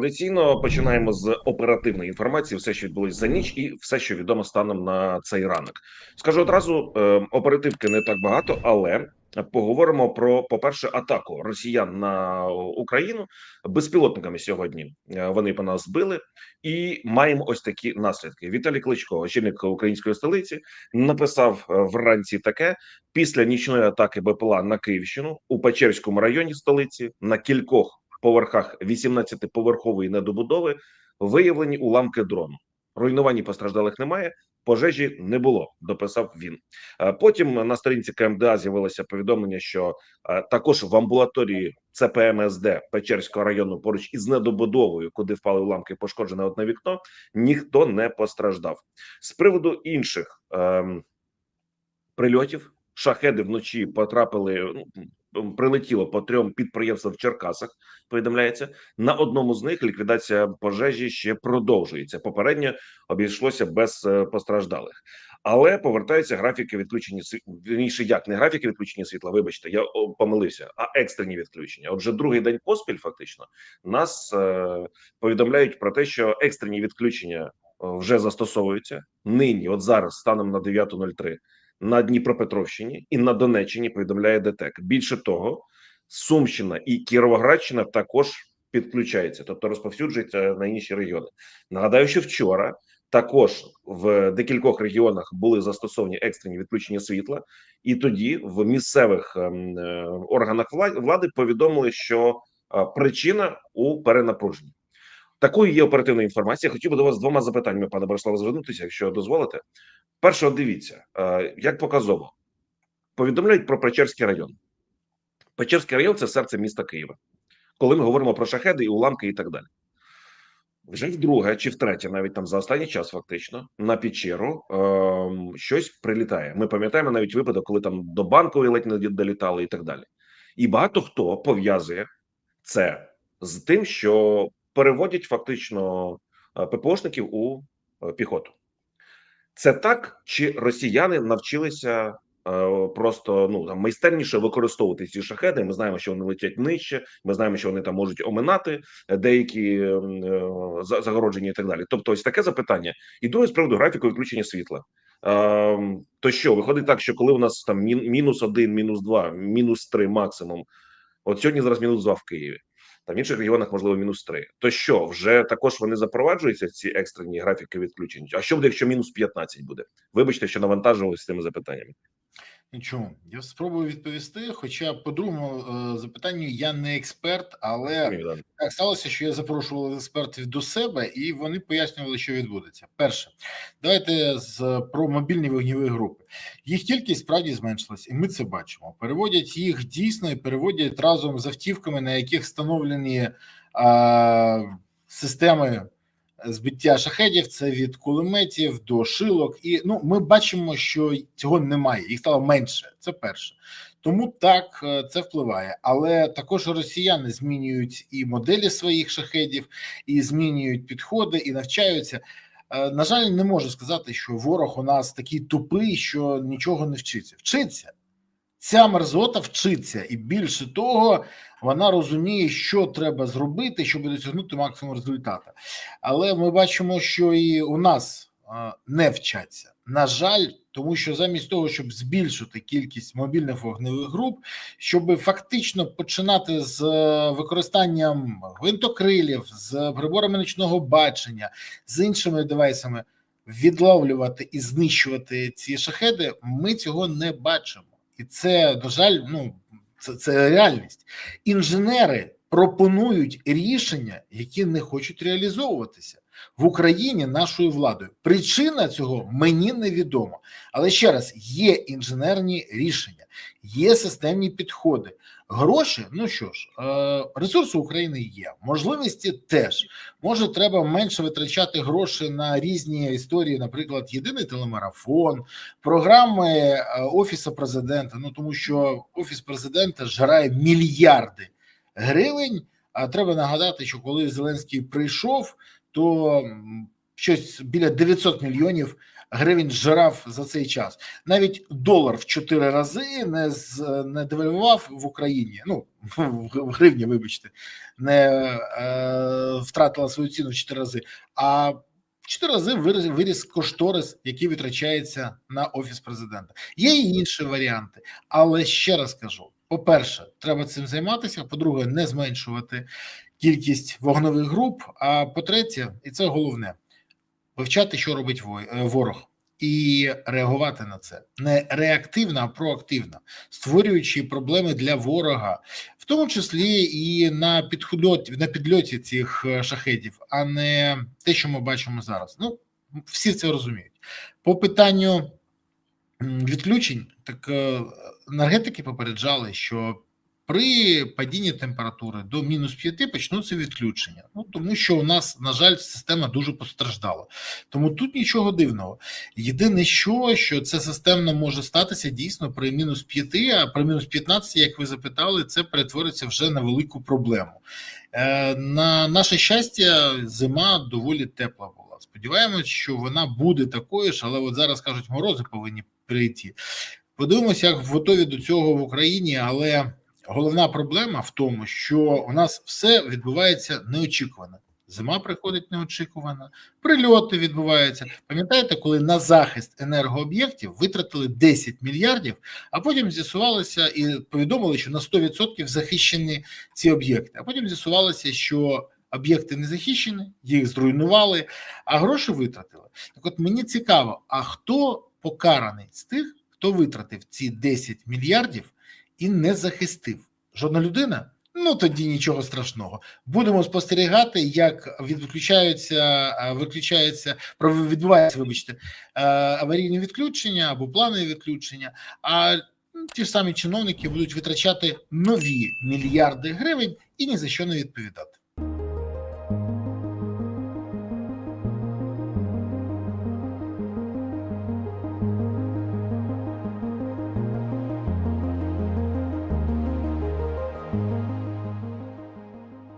Традиційно починаємо з оперативної інформації, все, що відбулось за ніч, і все, що відомо станом на цей ранок. Скажу одразу, е, оперативки не так багато, але поговоримо про, по-перше, атаку росіян на Україну безпілотниками сьогодні. Е, Вони по нас збили, і маємо ось такі наслідки. Віталій Кличко, очільник української столиці, написав е, вранці таке: після нічної атаки БПЛА на Київщину у Печерському районі столиці на кількох поверхах 18-поверхової недобудови виявлені уламки дрону. Руйнувань постраждалих немає. Пожежі не було. Дописав він. Е, Потім на сторінці КМДА з'явилося повідомлення, що е, також в амбулаторії ЦПМСД Печерського району поруч із недобудовою, куди впали уламки, пошкоджене одне вікно. Ніхто не постраждав. З приводу інших ем, прильотів шахеди вночі потрапили. ну, Прилетіло по трьом підприємствам в Черкасах. Повідомляється на одному з них ліквідація пожежі ще продовжується. Попередньо обійшлося без е, постраждалих, але повертаються графіки відключення вірніше, як не графіки відключення світла. Вибачте, я помилився, а екстрені відключення. Отже, другий день поспіль фактично нас е, повідомляють про те, що екстрені відключення е, вже застосовуються нині. От зараз, станом на 9.03, на Дніпропетровщині і на Донеччині повідомляє ДТЕК. Більше того, Сумщина і Кіровоградщина також підключаються, тобто розповсюджується на інші регіони. Нагадаю, що вчора також в декількох регіонах були застосовані екстрені відключення світла, і тоді в місцевих ем, е, органах вла- влади повідомили, що е, причина у перенапруженні. Такою є оперативна інформація. Хотів би до вас з двома запитаннями, пане Бориславе, звернутися, якщо дозволите. Перше, дивіться, е, як показово, повідомляють про Печерський район. Печерський район це серце міста Києва. Коли ми говоримо про шахеди і уламки і так далі. Вже вдруге чи втретє, навіть там за останній час, фактично, на Печеру ем, щось прилітає. Ми пам'ятаємо навіть випадок, коли там до банкової ледь не долітали і так далі. І багато хто пов'язує це з тим, що переводять фактично е, ППОшників у е, піхоту. Це так, чи росіяни навчилися е, просто ну там майстерніше використовувати ці шахеди? Ми знаємо, що вони летять нижче. Ми знаємо, що вони там можуть оминати деякі за- загородження і так далі. Тобто, ось таке запитання. І друге з приводу графіку відключення світла. Ем, то що виходить так, що коли у нас там мінус один, мінус два, мінус три максимум. От сьогодні зараз мінус два в Києві. Там в інших регіонах можливо мінус 3. То що вже також вони запроваджуються ці екстрені графіки відключень? А що буде, якщо мінус 15 буде? Вибачте, що навантажувалися цими запитаннями. Нічого, я спробую відповісти. Хоча, по другому е, запитанню я не експерт, але Ні, так сталося, що я запрошував експертів до себе, і вони пояснювали, що відбудеться. Перше, давайте з про мобільні вогневі групи. Їх кількість справді зменшилась, і ми це бачимо. Переводять їх дійсно і переводять разом з автівками, на яких встановлені а, системи збиття шахедів. Це від кулеметів до шилок. І ну, ми бачимо, що цього немає, їх стало менше. Це перше. Тому так е, це впливає, але також росіяни змінюють і моделі своїх шахедів, і змінюють підходи, і навчаються. Е, На жаль, не можу сказати, що ворог у нас такий тупий, що нічого не вчиться. Вчиться. Ця мерзота вчиться, і більше того, вона розуміє, що треба зробити, щоб досягнути максимум результату. Але ми бачимо, що і у нас не вчаться. На жаль, тому що замість того, щоб збільшити кількість мобільних вогневих груп, щоб фактично починати з е, використанням гвинтокрилів, з приборами нічного бачення, з іншими девайсами, відловлювати і знищувати ці шахеди, ми цього не бачимо. І це, на жаль, ну це, це реальність. Інженери пропонують рішення, які не хочуть реалізовуватися в Україні нашою владою. Причина цього мені невідома. Але ще раз є інженерні рішення, є системні підходи. Гроші, ну що ж, е, ресурси України є, можливості теж. Може, треба менше витрачати гроші на різні історії, наприклад, єдиний телемарафон, програми е, Офісу президента. Ну тому що Офіс президента жирає мільярди гривень. А треба нагадати, що коли Зеленський прийшов, то щось біля 900 мільйонів гривень жрав за цей час. Навіть долар в 4 рази не з не девальвував в Україні. Ну в гривні, вибачте, не е, втратила свою ціну в 4 рази. А в 4 рази виріс, виріс кошторис, який витрачається на офіс президента. Є і інші варіанти, але ще раз кажу: по-перше, треба цим займатися. По-друге, не зменшувати кількість вогнових груп. А по-третє, і це головне вивчати, що робить е, ворог, і реагувати на це не реактивно, а проактивно, створюючи проблеми для ворога, в тому числі і на підхольоті, на підльоті цих е, шахедів, а не те, що ми бачимо зараз. Ну всі це розуміють. По питанню відключень, так е, енергетики попереджали, що при падінні температури до мінус 5 почнуться відключення. Ну тому що у нас, на жаль, система дуже постраждала. Тому тут нічого дивного. Єдине, що, що це системно може статися дійсно при мінус 5, а при мінус 15, як ви запитали, це перетвориться вже на велику проблему. Е, на наше щастя, зима доволі тепла була. Сподіваємось, що вона буде такою ж, але от зараз кажуть, морози повинні прийти. Подивимося, як готові до цього в Україні, але головна проблема в тому, що у нас все відбувається неочікувано. Зима приходить неочікувано, прильоти відбуваються. Пам'ятаєте, коли на захист енергооб'єктів витратили 10 мільярдів, а потім з'ясувалося і повідомили, що на 100% захищені ці об'єкти. А потім з'ясувалося, що об'єкти не захищені, їх зруйнували, а гроші витратили. Так, от мені цікаво, а хто покараний з тих, хто витратив ці 10 мільярдів і не захистив? Жодна людина? Ну тоді нічого страшного. Будемо спостерігати, як відключаються, виключаються, відбувається, вибачте, е, аварійні відключення або планові відключення. А ті ж самі чиновники будуть витрачати нові мільярди гривень і ні за що не відповідати.